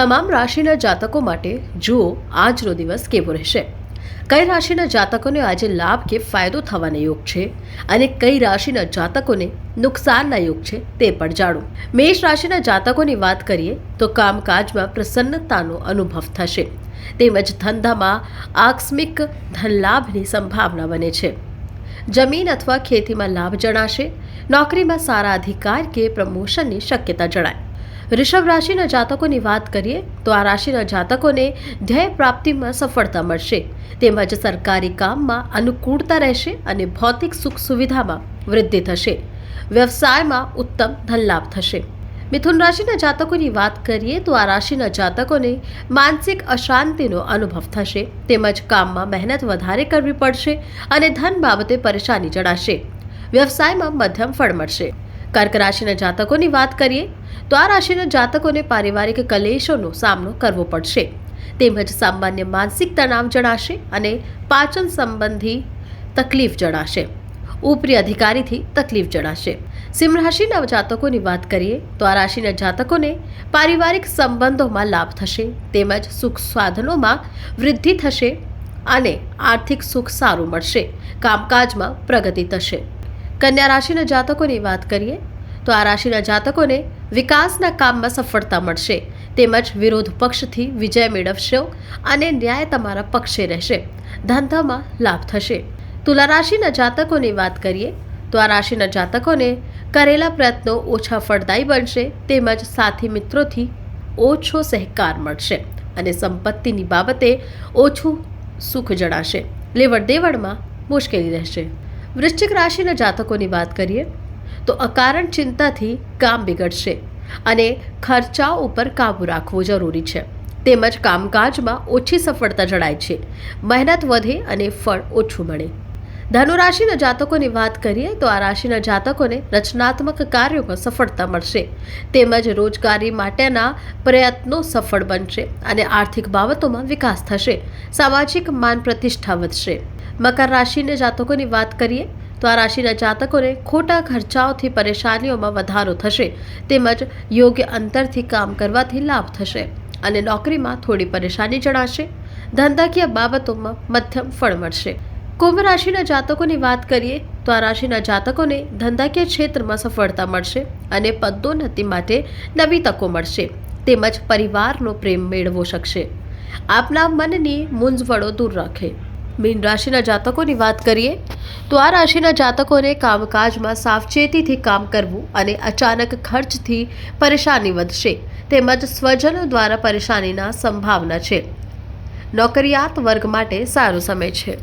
તમામ રાશિના જાતકો માટે જુઓ, આજનો દિવસ કેવો રહેશે. કઈ રાશિના જાતકોને આજે લાભ કે ફાયદો થવાના યોગ છે અને કઈ રાશિના જાતકોને નુકસાનના યોગ છે તે પણ જાણો. મેષ રાશિના જાતકોની વાત કરીએ તો કામકાજમાં પ્રસન્નતાનો અનુભવ થશે. તેમજ ધંધામાં આકસ્મિક ધનલાભની સંભાવના બને છે. જમીન અથવા ખેતીમાં લાભ જણાશે. નોકરીમાં સારા અધિકાર કે પ્રમોશનની શક્યતા જણાય. ઋષભ રાશિના જાતકોની વાત કરીએ, તો આ રાશિના જાતકોને ધ્યેય પ્રાપ્તિમાં સફળતા મળશે. તેમજ સરકારી કામમાં અનુકૂળતા રહેશે અને ભૌતિક સુખ સુવિધામાં વૃદ્ધિ થશે. વ્યવસાયમાં ઉત્તમ ધનલાભ થશે. મિથુન રાશિના જાતકોની વાત કરીએ, તો આ રાશિના જાતકોને માનસિક અશાંતિનો અનુભવ થશે. તેમજ કામમાં મહેનત વધારે કરવી પડશે અને ધન બાબતે પરેશાની જણાશે. વ્યવસાયમાં મધ્યમ ફળ મળશે. કર્ક રાશિના જાતકોની વાત કરીએ તો આ રાશિના જાતકોને પારિવારિક કલેશોનો સામનો કરવો પડશે. તેમજ સામાન્ય માનસિક તણાવ જણાશે અને પાચન સંબંધી તકલીફ જણાશે. ઉપરી અધિકારીથી તકલીફ જણાશે. સિંહ રાશિના જાતકોની વાત કરીએ તો આ રાશિના જાતકોને પારિવારિક સંબંધોમાં લાભ થશે, તેમજ સુખ સાધનોમાં વૃદ્ધિ થશે અને આર્થિક સુખ સારું મળશે. કામકાજમાં પ્રગતિ થશે. કન્યા રાશિના જાતકોની વાત કરીએ તો આ રાશિના જાતકોને વિકાસના કામમાં સફળતા મળશે. તેમજ વિરોધ પક્ષથી વિજય મેળવશો અને ન્યાય તમારા પક્ષે રહેશે. ધંધામાં લાભ થશે. તુલા રાશિના જાતકોની વાત કરીએ, તો આ રાશિના જાતકોને કરેલા પ્રયત્નો ઓછા ફળદાયી બનશે. તેમજ સાથી મિત્રોથી ઓછો સહકાર મળશે અને સંપત્તિની બાબતે ઓછું સુખ જણાશે. લેવડ દેવડમાં મુશ્કેલી રહેશે. વૃશ્ચિક રાશિના જાતકોની વાત કરીએ તો અકારણ ચિંતાથી કામ બિગડશે અને ખર્ચાઓ ઉપર કાબૂ રાખવો જરૂરી છે. તેમજ કામકાજમાં ઓછી સફળતા જણાય છે. મહેનત વધે અને ફળ ઓછું મળે. ધનુ રાશિના જાતકોની વાત કરીએ તો આ રાશિના જાતકોને રચનાત્મક કાર્યોમાં સફળતા મળશે. તેમજ રોજગારી માટેના પ્રયત્નો સફળ બનશે અને આર્થિક બાબતોમાં વિકાસ થશે. સામાજિક માન પ્રતિષ્ઠા વધશે. મકર રાશિના જાતકોની વાત કરીએ તો આ રાશિના જાતકોને ખોટા ખર્ચાઓથી પરેશાનીઓમાં વધારો થશે તેમજ યોગ્ય અંતરથી કામ કરવાથી લાભ થશે અને નોકરીમાં થોડી પરેશાની જણાશે. ધંધાકીય બાબતોમાં મધ્યમ ફળ મળશે. કુંભ રાશિના જાતકોની વાત કરીએ તો આ રાશિના જાતકોને ધંધાકીય ક્ષેત્રમાં સફળતા મળશે અને પદોન્નતિ માટે નવી તકો મળશે તેમજ પરિવારનો પ્રેમ મેળવો શકશે. આપના મનની મૂંઝવણો દૂર રાખે. મીન રાશિના જાતકોની વાત કરીએ, તો આ રાશિના જાતકોને કામકાજમાં સાવચેતીથી કામ કરવું અને અચાનક ખર્ચથી પરેશાની વધશે, તેમજ સ્વજનો દ્વારા પરેશાનીના સંભાવના છે. નોકરિયાત વર્ગ માટે સારો સમય છે.